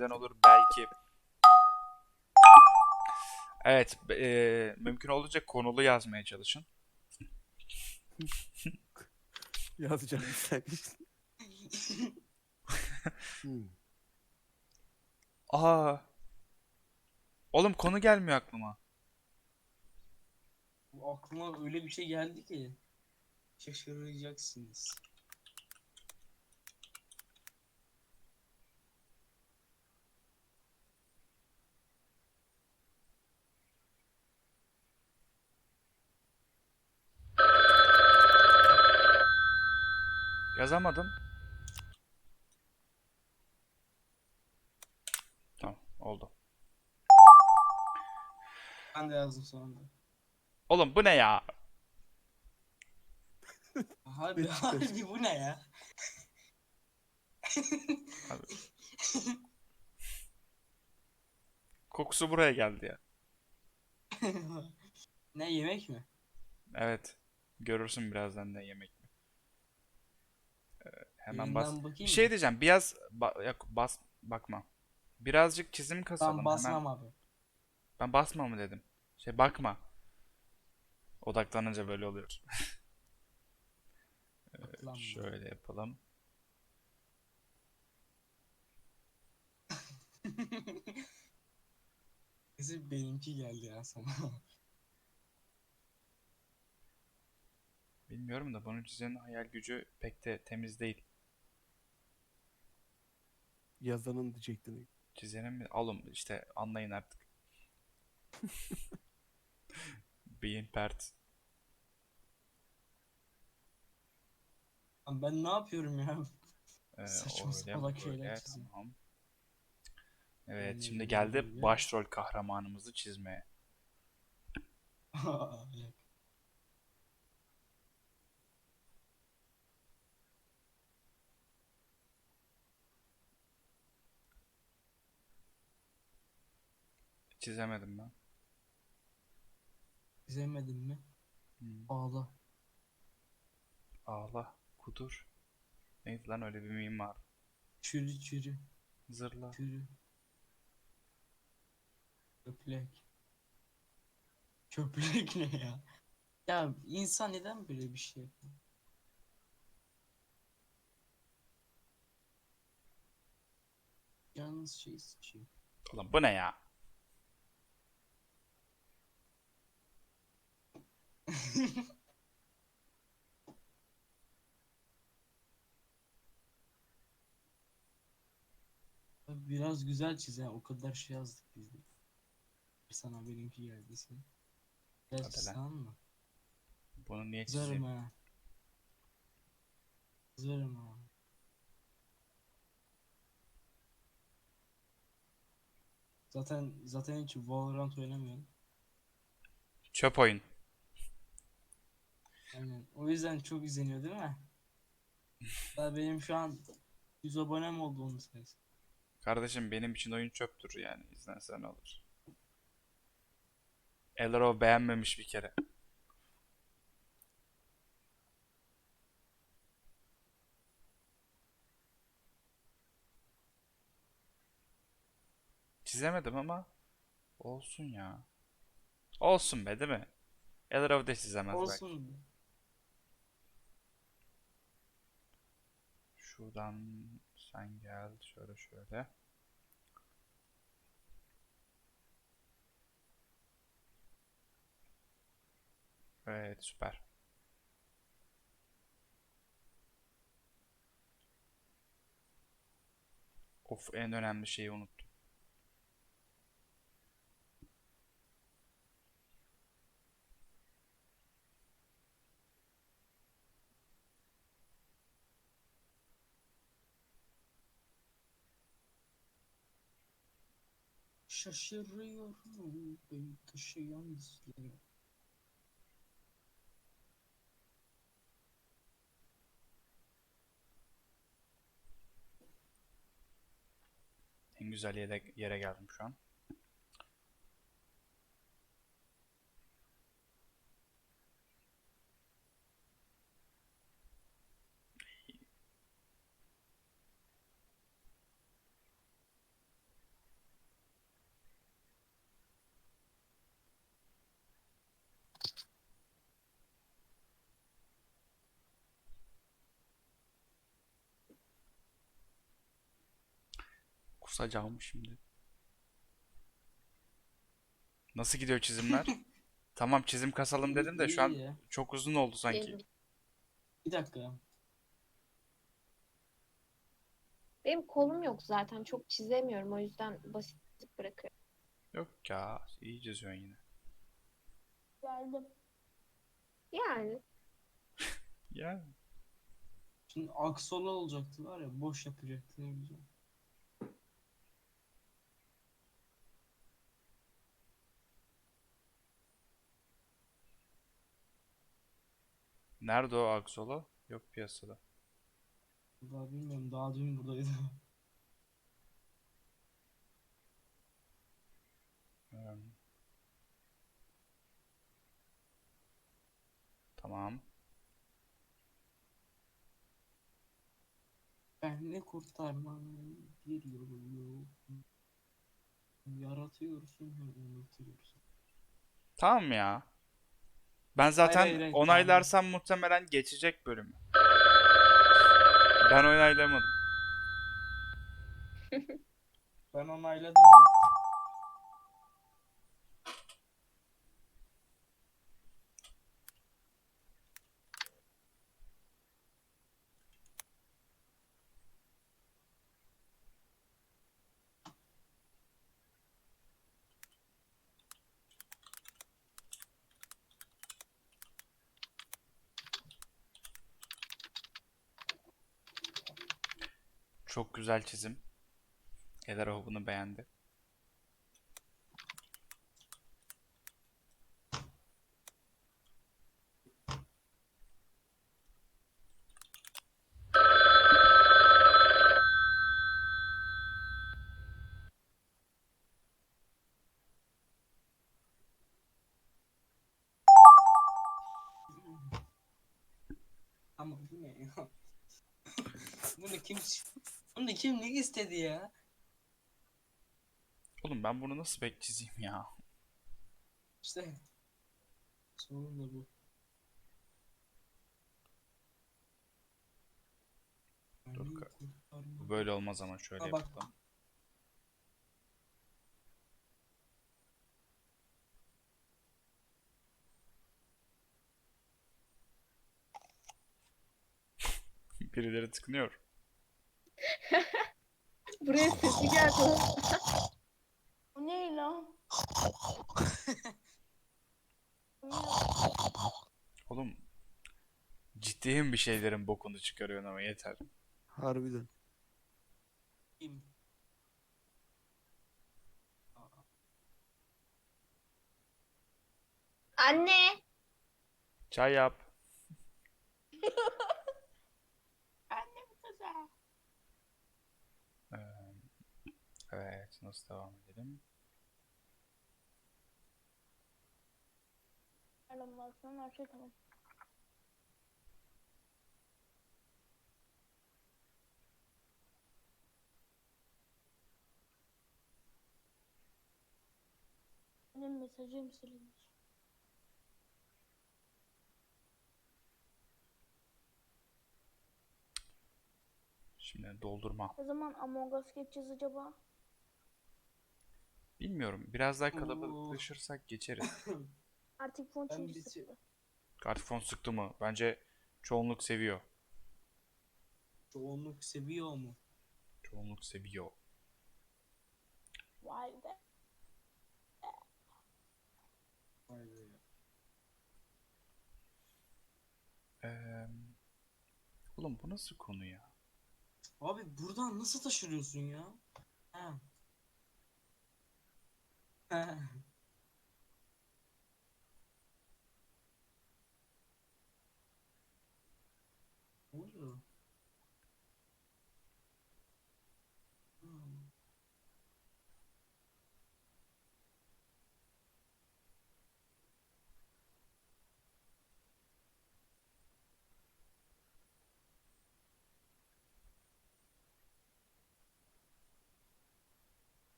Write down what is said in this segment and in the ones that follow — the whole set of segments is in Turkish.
giden olur belki. Evet, e, mümkün olduğunca konulu yazmaya çalışın. Yazacağım sen. Hmm. Aa. Oğlum konu gelmiyor aklıma. Aklıma öyle bir şey geldi ki. Şaşıracaksınız. Yazamadın. Tamam, oldu. Ben de yazdım sonunda. Oğlum bu ne ya? Harbi, harbi bu ne ya? Abi. Kokusu buraya geldi ya. ne yemek mi? Evet. Görürsün birazdan ne yemek hemen bas. bakayım Bir mı? şey diyeceğim. Biraz ba- yok, bas bakma. Birazcık çizim kasalım Ben basmam hemen. abi. Ben basma mı dedim. Şey bakma. Odaklanınca böyle oluyor. Baklanma. Şöyle yapalım. Kesin benimki geldi ya sana. Bilmiyorum da bunun çizenin hayal gücü pek de temiz değil. Yazanın diyecektin. Çizenin mi? Alın işte anlayın artık. Beyin pert. Ben ne yapıyorum ya? Ee, Saçma öyle, salak şeyler böyle, çiziyor. tamam. Evet, Öyle, şimdi geldi başrol kahramanımızı çizmeye. Çizemedim ben. Çizemedin mi? Hmm. Ağla. Ağla, kudur. Neydi lan öyle bir meme var. Çürü çürü. Zırla. Çürü. Köplek. Köplek ne ya? Ya insan neden böyle bir şey yapıyor? Yalnız şey sıçıyor. Ulan bu ne ya? Biraz güzel çiz ya. O kadar şey yazdık biz de. Sana benimki geldiyse. Biraz Hadi çiz lan. tamam mı? Bunu niye Kızarım çizeyim? ha. Kızarım ha. Zaten zaten hiç Valorant oynamıyorum. Çöp oyun. Aynen. O yüzden çok izleniyor değil mi? Daha benim şu an 100 abonem oldu onun sayesinde. Kardeşim benim için oyun çöptür yani. İzlense ne olur. Elro beğenmemiş bir kere. Çizemedim ama olsun ya. Olsun be değil mi? Elro da çizemez belki. Olsun. Şuradan sen gel şöyle şöyle. Evet süper. Of en önemli şeyi unuttum. Şaşırıyorum beni taşıyan izleri. En güzel yere, yere geldim şu an. Kusacağım şimdi. Nasıl gidiyor çizimler? Tamam çizim kasalım dedim de şu an İyi ya. çok uzun oldu sanki. Benim, Bir dakika. benim kolum yok zaten. Çok çizemiyorum. O yüzden basit bırakıyorum. Yok ya iyi çiziyorsun yine. Geldim. Yani. Ya Şimdi aksola olacaktı var ya boş yapacaktı ne güzel. Nerede o Aksolo? Yok piyasada. Daha bilmiyorum daha dün buradaydı. Hmm. Tamam. Beni kurtarmanın bir yolu yok. Yaratıyorsun ve unutuyorsun. Tamam ya. Ben zaten hayır, hayır, onaylarsam muhtemelen geçecek bölümü. Ben onaylamadım. Ben onayladım. Çok güzel çizim. Eder bunu beğendi. Ama bu ne ya? Bunu kim bunu kim ne istedi ya? Oğlum ben bunu nasıl bek çizeyim ya? İşte sorun da bu. Dur kurtarma. Bu böyle olmaz ama şöyle Ha, bak. yapalım. Birileri tıkınıyor. Buraya sesi geldi. O ne lan? Oğlum ciddiyim bir şeylerin bokunu çıkarıyorsun ama yeter. Harbiden. Kim? Anne. Çay yap. evet nasıl devam edelim? Aramazsan her şey tamam. Benim mesajım silinmiş. Şimdi doldurma. Ne zaman Among Us geçeceğiz acaba? Bilmiyorum. Biraz daha kalabalıklaşırsak geçeriz. Artık fon Ben çünkü bir- sıktı. Kartifon sıktı mı? Bence çoğunluk seviyor. Çoğunluk seviyor mu? Çoğunluk seviyor. Vay be. Vay be. Ee, oğlum bu nasıl konu ya? Abi buradan nasıl taşırıyorsun ya? Ha. Oluyor? Hmm.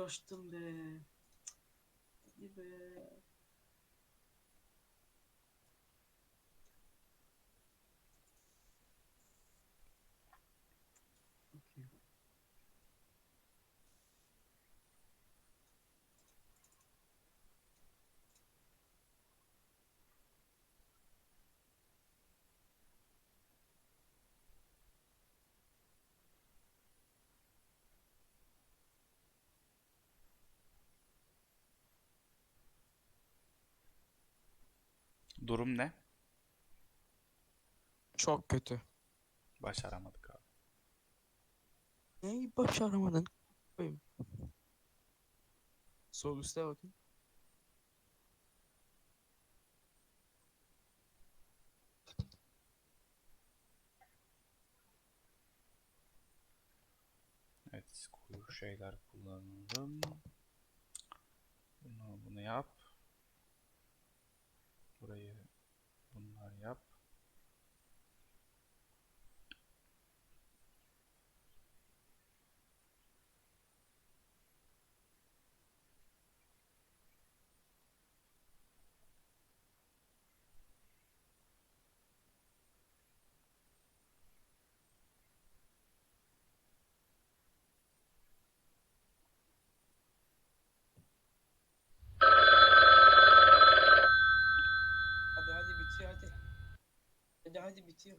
Uğraştım be. Hadi. Durum ne? Çok kötü. Başaramadık abi. Neyi başaramadın? Koyayım. Sol üstte bakayım. Evet, koyu şeyler kullanalım. Bunu, bunu yap. Burayı bunlar yap. Hadi hadi bitiyor hadi. Hadi bitiyor.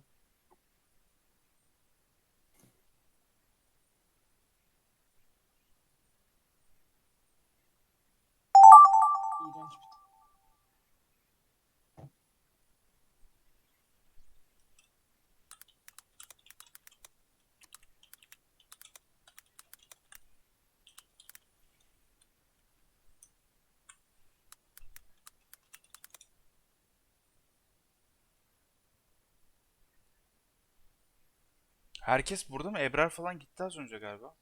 Herkes burada mı? Ebrar falan gitti az önce galiba.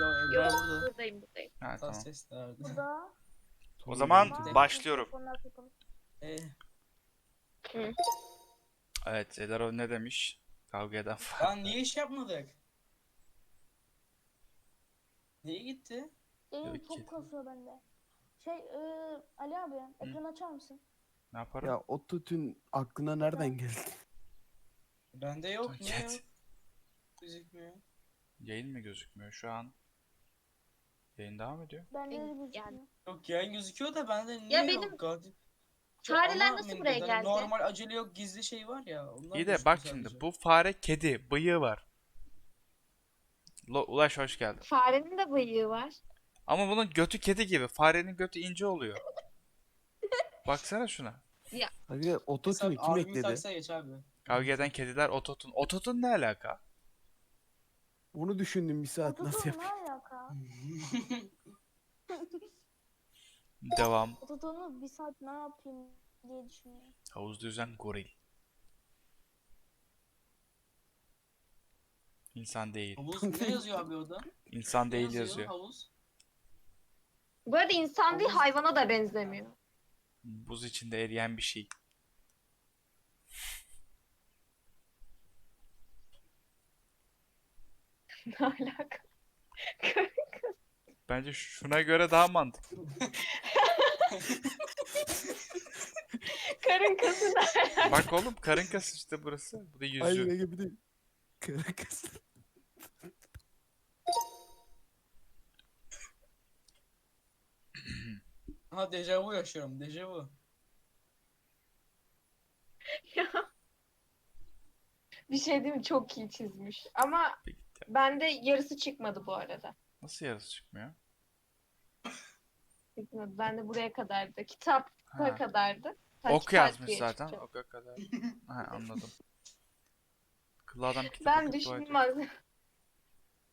Ya Ebrar Yok burada. buradayım buradayım. Ha tamam. ses de vardı. Burada. O zaman başlıyorum. Telefonlar kapalı. Ee, Evet, Edarov ne demiş? Kavga eden falan. lan niye iş yapmadık? Niye gitti? Elim Evet, çok kedi. kasıyor bende. Şey e, Ali abi ekran açar mısın? Ne yaparım? Ya ototün aklına nereden geldi? Bende yok niye yok? Gözükmüyor. Yayın mı gözükmüyor şu an? Yayın devam ediyor. Bende de Yani- gözükmüyor. Yok yayın gözüküyor da bende niye benim yok? Gadi- Şu fareler ana nasıl buraya geldi? Normal acele yok gizli şey var ya. Onlar İyi de bak sadece. şimdi bu fare kedi, bıyığı var. Lo- Ulaş hoş geldin. Farenin de bıyığı var. Ama bunun götü kedi gibi. Farenin götü ince oluyor. Baksana şuna. Ototünü Mesela kim albümü ekledi? taksa geç abi. Kavga eden kediler ototun. Ototun ne alaka? Bunu düşündüm bir saat nasıl Ototun yap? ne alaka? Devam. Ototunu bir saat ne yapayım diye düşünüyorum. Havuzda yüzen goril. İnsan değil. Havuz ne yazıyor abi orada? İnsan Ne değil yazıyor. Havuz. Bu arada insan değil hayvana da benzemiyor. Buz içinde eriyen bir şey. ne alaka? Bence şuna göre daha mantıklı. Karın kası ne alaka? Bak oğlum karın kası işte burası. Bu da yüzü. Hayır Ege bir de kara kız. Ha dejavu yaşıyorum dejavu. Ya. Bir şey değil mi? Çok iyi çizmiş. Ama Peki, bende yarısı çıkmadı bu arada. Nasıl yarısı çıkmıyor? Çıkmadı. Bende buraya kadardı. Kitap Ha. kadardı. Saç Ok yazmış zaten. çıkacak. Oka kadar. Ha anladım. Kıllı adam kitap Ben okuyup dua düşündüm ediyor. az.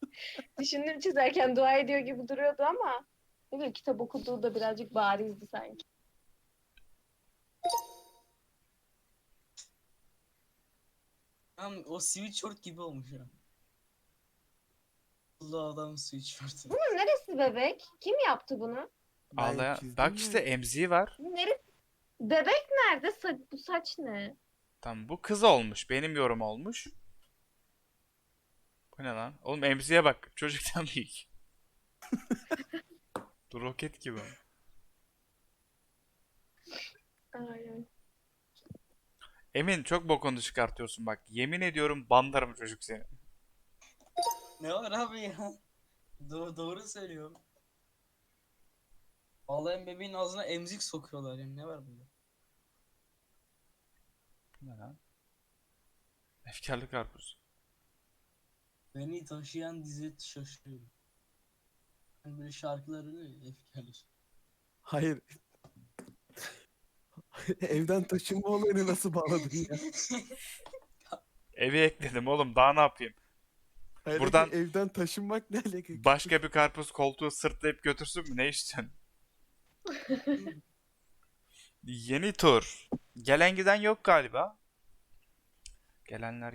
düşündüm çizerken dua ediyor gibi duruyordu ama ne bileyim kitap okuduğu da birazcık barizdi sanki. Lan o sweatshirt gibi olmuş ya. Kıllı adam sweatshirt'ı. Bunun neresi bebek? Kim yaptı bunu? Ağlayan. çizdim Bak işte emziği var. Bu neresi? Bebek nerede? Sa- bu saç ne? Tamam bu kız olmuş. Benim yorum olmuş. Bu ne lan? Oğlum emziğe bak. Çocuktan büyük. Dur roket gibi. Aynen. Emin çok bokunu çıkartıyorsun bak. Yemin ediyorum bandarım çocuk seni. Ne var abi ya? Do- doğru söylüyorum. Ağlayan bebeğin ağzına emzik sokuyorlar yani ne var bunda? Bu ne lan? Efkarlı karpuz. Beni taşıyan dizi şaşırıyorum. Hani böyle şarkılar ya efkarlı. Hayır. Evden taşınma olayını nasıl bağladın ya? Eve ekledim oğlum daha ne yapayım? Hayır, Buradan- evden taşınmak ne alaka? Başka bir karpuz koltuğu sırtlayıp götürsün mü? Ne istiyorsun? Yeni tur. Gelen giden yok galiba. Gelenler